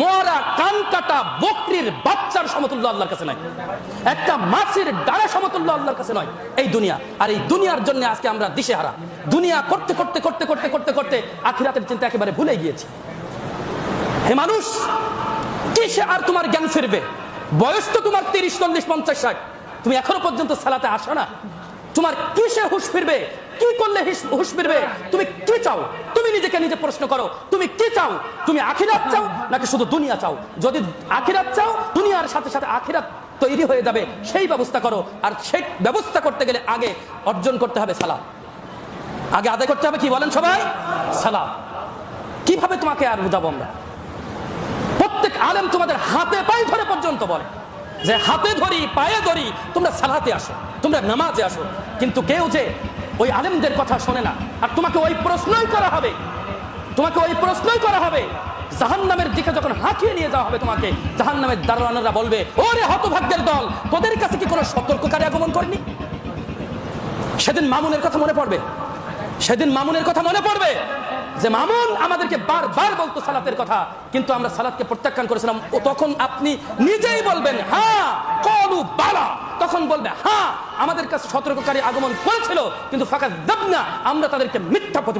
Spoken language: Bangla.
মরা কান কাটা বকরির বাচ্চার সমতুল্য আল্লাহর কাছে নাই একটা মাছের ডানা সমতুল্য আল্লাহর কাছে নয়। এই দুনিয়া। আর এই দুনিয়ার জন্য আজকে আমরা দিশেহারা। দুনিয়া করতে করতে করতে করতে করতে করতে আখিরাতের চিন্তা একেবারে ভুলে গিয়েছি। হে মানুষ, কিসে আর তোমার জ্ঞান ফিরবে? বয়স তো তোমার তিরিশ, চল্লিশ, পঞ্চাশ, ষাট। তুমি এখনও পর্যন্ত সালাতে আসো না? তোমার কিসে হুশ ফিরবে? কি করলে হুশ ফিরবে? তুমি কি চাও? নিজেকে নিজে প্রশ্ন করো, তুমি কি চাও? তুমি আখিরাত চাও নাকি শুধু দুনিয়া চাও? যদি আখিরাত চাও, দুনিয়ার সাথে সাথে আখিরাত তৈরি হয়ে যাবে, সেই ব্যবস্থা করো। আর সেই ব্যবস্থা করতে গেলে আগে অর্জন করতে হবে সালাম আগে আদায় করতে হবে কি বলেন সবাই? সালাম কীভাবে তোমাকে আর বুঝাবো আমরা? প্রত্যেক আলেম তোমাদের হাতে পায়ে ধরে পর্যন্ত বলে যে হাতে ধরি, পায়ে ধরি, তোমরা সালাতে আসো, তোমরা নামাজে আসো। কিন্তু কেউ যে ওই আলেমদের কথা শোনে না। আর তোমাকে ওই প্রশ্নই করা হবে। তোমাকে ওই প্রশ্নই করা হবে। জাহান নামের দিকে যখন হাঁকিয়ে নিয়ে যাওয়া হবে তোমাকে জাহান নামের দারোয়ানেরা বলবে, ওরে হতভাগ্যের দল, তোদের কাছে কি কোনো সতর্ককারী আগমন করেনি? সেদিন মামুনের কথা মনে পড়বে। সেদিন মামুনের কথা মনে পড়বে যে, মামুন আমাদেরকে বারবার বলতো সালাতের কথা, কিন্তু আমরা সালাতকে প্রত্যাখ্যান করেছিলাম। ও তখন আপনি নিজেই বলবেন হ্যাঁ তখন বলবে হ্যাঁ আমাদের কাছে সতর্ককারী আগমন করেছিল, কিন্তু ফাঁকা দেব না আমরা তাদেরকে মিথ্যা